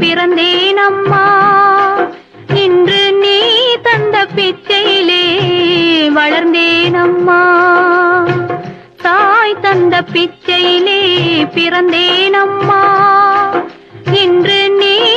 பிறந்தேன் அம்மா. இன்று நீ தந்த பிச்சையிலே வளர்ந்தேன் அம்மா. தாய் தந்த பிச்சையிலே பிறந்தேன் அம்மா. இன்று நீ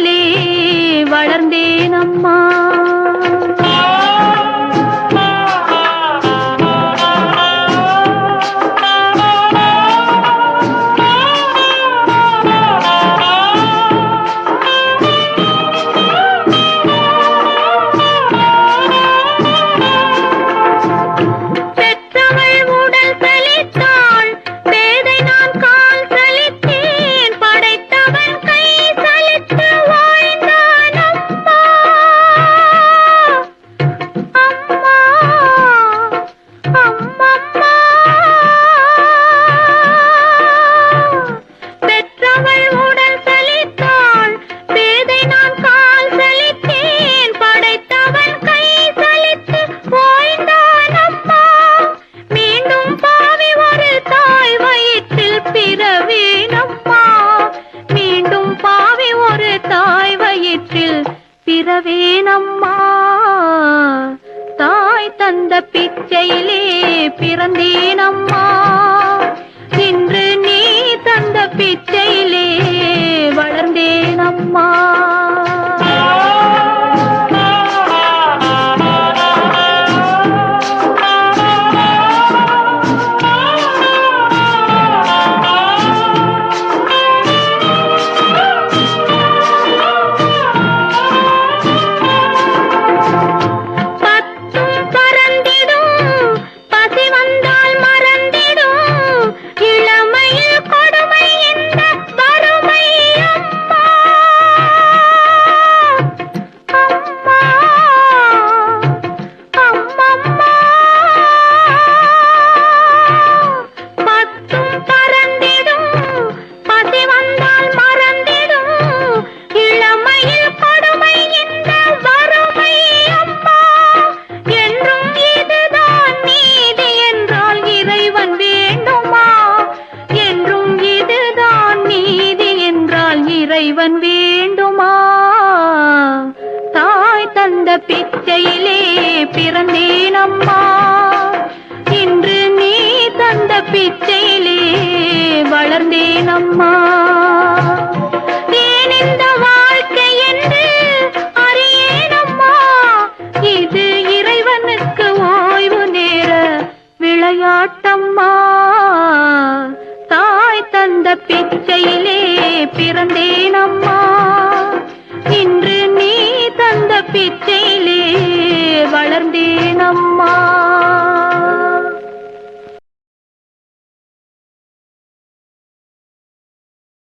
மண்ணிலே வளர்ந்தேன் அம்மா பிறந்தேனம்மா தாய் தந்த பிச்சையிலே பிறந்தேனம்மா. அம்மா. ஏன் இந்த வாழ்க்கை என்று அறியேனம்மா இது இறைவனுக்கு ஓய்வு நேர விளையாட்டம்மா. தாய் தந்த பிச்சையிலே